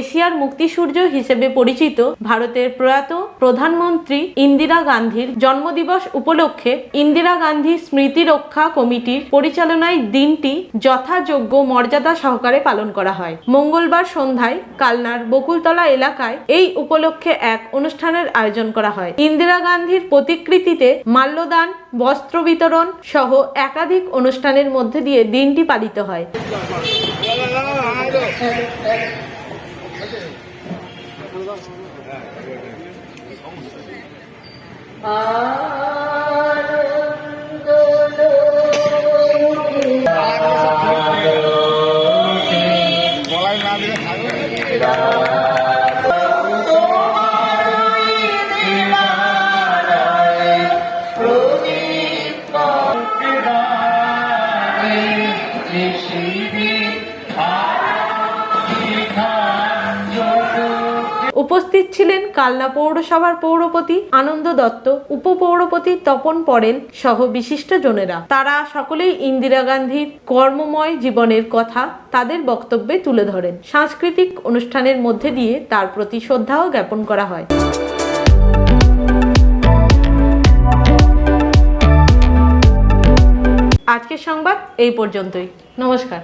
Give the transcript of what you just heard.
এশিয়ার মুক্তিসূর্য হিসেবে পরিচিত ভারতের প্রয়াত প্রধানমন্ত্রী ইন্দিরা গান্ধীর জন্মদিবস উপলক্ষে ইন্দিরা গান্ধী স্মৃতি রক্ষা কমিটির পরিচালনায় দিনটি যথাযোগ্য মর্যাদা সহকারে পালন করা হয়। মঙ্গলবার সন্ধ্যায় কালনার বকুলতলা এলাকায় এই উপলক্ষে এক অনুষ্ঠানের আয়োজন করা হয়। ইন্দিরা গান্ধীর প্রতিকৃতিতে মাল্যদান, বস্ত্র বিতরণ সহ একাধিক অনুষ্ঠানের মধ্যে দিয়ে দিনটি পালিত হয়। গলায় না দিলে খাবে উপস্থিত ছিলেন কালনা পৌরসভার পৌরপতি আনন্দ দত্ত, উপপৌরপতি তপন পরেন সহ বিশিষ্ট জনেরা। তারা সকলেই ইন্দিরা গান্ধীর কর্মময় জীবনের কথা তাদের বক্তব্যে তুলে ধরেন। সাংস্কৃতিক অনুষ্ঠানের মধ্যে দিয়ে তার প্রতি শ্রদ্ধাও জ্ঞাপন করা হয়। আজকের সংবাদ এই পর্যন্তই। নমস্কার।